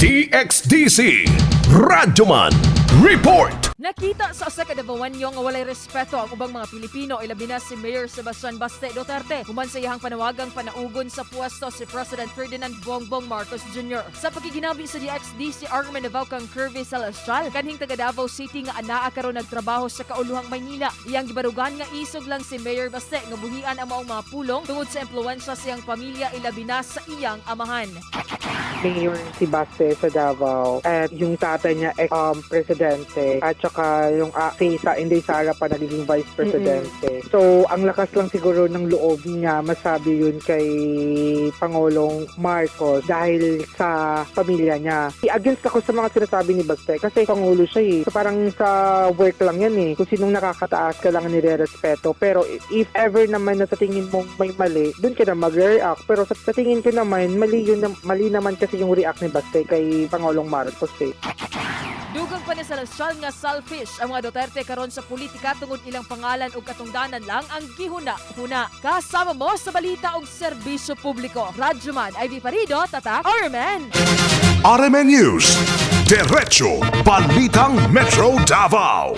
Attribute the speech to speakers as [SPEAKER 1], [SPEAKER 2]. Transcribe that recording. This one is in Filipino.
[SPEAKER 1] DXDC Radyoman Report
[SPEAKER 2] Nakita sa usa ka Davaoanyo nga walay respeto ang ubang mga Pilipino ilabi na si Mayor Sebastian Baste Duterte human sa iyang panawagang panaugon sa puwesto si President Ferdinand Bongbong Marcos Jr. Sa pagkiginabi sa DXD si Armin Davao kang Curvy Celestial kanhing taga Davao City nga anaa karon nagtrabaho sa kauluhang Maynila. Iyang gibarugan nga isog lang si Mayor Baste nga buhian ang maong mga pulong tungod sa impluwensya sa iyang pamilya ilabi na sa iyang amahan.
[SPEAKER 3] mayor si Baste sa Davao at yung tatay niya ex um, presidente at saka yung uh, si Sa Inday Sara pa nagiging vice presidente. So ang lakas lang siguro ng loob niya masabi yun kay Pangulong Marcos dahil sa pamilya niya. I-against ako sa mga sinasabi ni Baste kasi pangulo siya eh. So parang sa work lang yan eh. Kung sinong nakakataas ka lang nire-respeto. Pero if ever naman na sa tingin mong may mali, dun ka na mag-react. Pero sa, sa tingin ko naman, mali, yun, mali naman kasi yung react ni Baste kay Pangulong Marcos eh.
[SPEAKER 2] Dugang pa ni Celestial nga selfish ang mga Duterte karon sa politika tungod ilang pangalan ug katungdanan lang ang gihuna-huna. Kasama mo sa balita og serbisyo publiko. Radyoman Ivy Parido, Tatak, Orman.
[SPEAKER 1] RMN News Diretso Balitang Metro Davao